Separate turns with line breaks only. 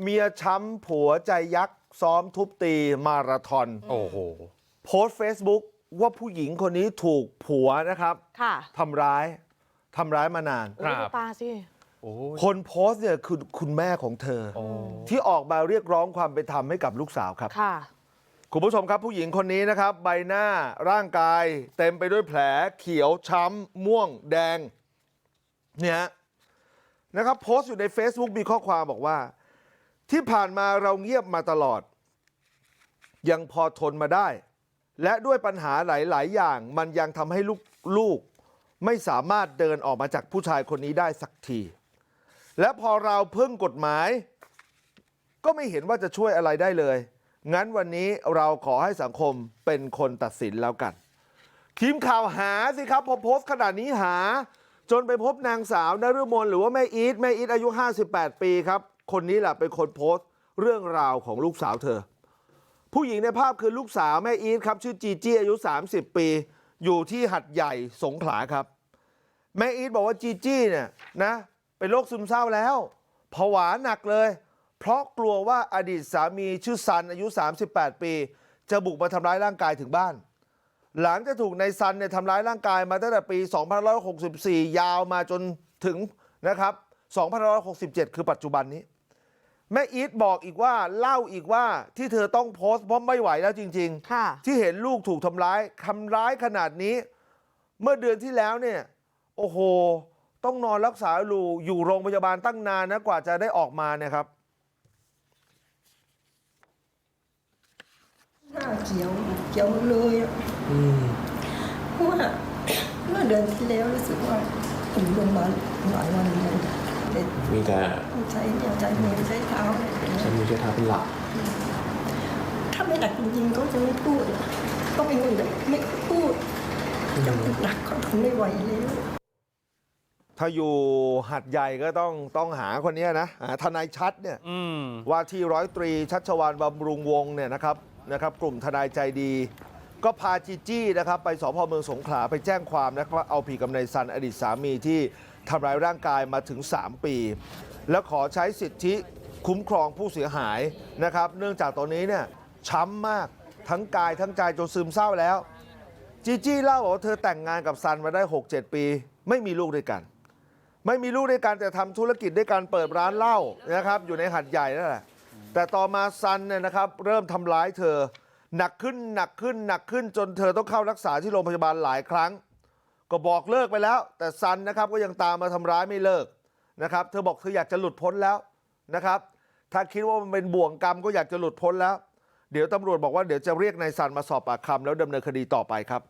เมียช้ำผัวใจยักษ์ซ้อมทุบตีมาราธอน
โอ้โห
โพสต์ Facebook ว่าผู้หญิงคนนี้ถูกผัวนะครับ
ค่ะ
ทำร้ายทำร้ายมานาน
โอ้
ครั
ย
บ
ดูตาสิ
โอ้ย
คนโพสต์เนี่ยคือคุณแม่ของเธอ
โอ้
ที่ออกมาเรียกร้องความเป็นธรรมให้กับลูกสาวครับ
ค่ะ
คุณผู้ชมครับผู้หญิงคนนี้นะครับ ใบหน้าร่างกาย เต็มไปด้วยแผลเขียวช้ำม่วงแดงเนี่ยฮะนะครับโพสต์อยู่ใน Facebook มีข้อความบอกว่า ที่ผ่านมาเราเงียบมาตลอดยังพอทนมาได้และด้วยปัญหาหลายๆอย่างมันยังทำให้ลูกลกไม่สามารถเดินออกมาจากผู้ชายคนนี้ได้สักทีและพอเราเพึ่งกฎหมายก็ไม่เห็นว่าจะช่วยอะไรได้เลยงั้นวันนี้เราขอให้สังคมเป็นคนตัดสินแล้วกันทีมข่าวหาสิครับพอโพสต์ขนาดนี้หาจนไปพบนางสาวนฤมลหรือว่าแม่อีทแม่อีทอายุ58ปีครับ คนนี้แหละเป็นคนโพสต์เรื่องราวของลูกสาวเธอ ผู้หญิงในภาพคือลูกสาวแม่อีทครับ ชื่อจีจี้อายุ 30 ปี อยู่ที่หัดใหญ่สงขลาครับ แม่อีทบอกว่าจีจี้เนี่ยนะเป็นโรคซึมเศร้าแล้วผวาหนักเลย เพราะกลัวว่าอดีตสามีชื่อซันอายุ 38 ปี จะบุกมาทำร้ายร่างกายถึงบ้าน หลังจากถูกในซันเนี่ยทำร้ายร่างกายมาตั้งแต่ปี 2564 ยาวมาจนถึงนะครับ2567 คือปัจจุบันนี้ อีทบอกอีกว่าเล่าอีกว่าที่เธอต้องโพสต์เพราะไม่ไหวแล้วจริงๆ
ค่ะ
ที่เห็นลูกถูกทำร้ายทำร้ายขนาดนี้ เมื่อเดือนที่แล้วเนี่ย โอ้โห ต้องนอนรักษาอยู่อยู่โรงพยาบาลตั้งนานนะกว่าจะได้ออกมาเนี่ยครับ
หน้าเขียวเขียวเลยอะเพราะว่าเมื่อเดือนที่แล้วรู้สึกว่าผมลงมาหลายวันเลย แต่
มีแต่
ต้องใช้เนี่ยใช้มือใช้เท้าเนี่ย
ใช้มือใช้เท้าเป็นหลัก
ถ้าไม่หนักจริงๆก็จะไม่พูดอะก็เป็นคนแบบไม่พูดจะหนักก็ทนไม่ไหวแล้ว
ถ้าอยู่หัดใหญ่ก็ต้องต้องหาคนเนี้ยนะหาทนายชัดเนี่ย
อืม
ว่าที่ร้อยตรีชัชวานบำรุงวงศ์เนี่ยนะครับนะครับ กลุ่มทนายใจดี ก็พาจีจี้นะครับ ไปสพเมืองสงขลาไปแจ้งความนะครับว่าเอาผิดกับนายซันอดีตสามีที่ ทำร้ายร่างกายมาถึง 3 ปี แล้วขอใช้สิทธิคุ้มครองผู้เสียหายนะครับ เนื่องจากตอนนี้เนี่ยช้ำมากทั้งกายทั้งใจจนซึมเศร้าแล้ว จีจี้เล่าบอกว่าเธอแต่งงานกับซันมาได้ 6-7 ปี ไม่มีลูกด้วยกัน ไม่มีลูกด้วยกันแต่ทำธุรกิจด้วยการเปิดร้านเหล้านะครับ อยู่ในหัดใหญ่นั่นแหละแต่ต่อมาซันเนี่ยนะครับ เริ่มทำร้ายเธอหนักขึ้นหนักขึ้นหนักขึ้นจนเธอต้องเข้ารักษาที่โรงพยาบาลหลายครั้ง ก็บอกเลิกไปแล้วแต่ซันนะครับก็ยังตามมาทำร้ายไม่เลิกนะครับเธอบอกเธออยากจะหลุดพ้นแล้วนะครับ ถ้าคิดว่ามันเป็นบ่วงกรรมก็อยากจะหลุดพ้นแล้ว เดี๋ยวตำรวจบอกว่าเดี๋ยวจะเรียกนายซันมาสอบปากคำแล้วดำเนินคดีต่อไปครับ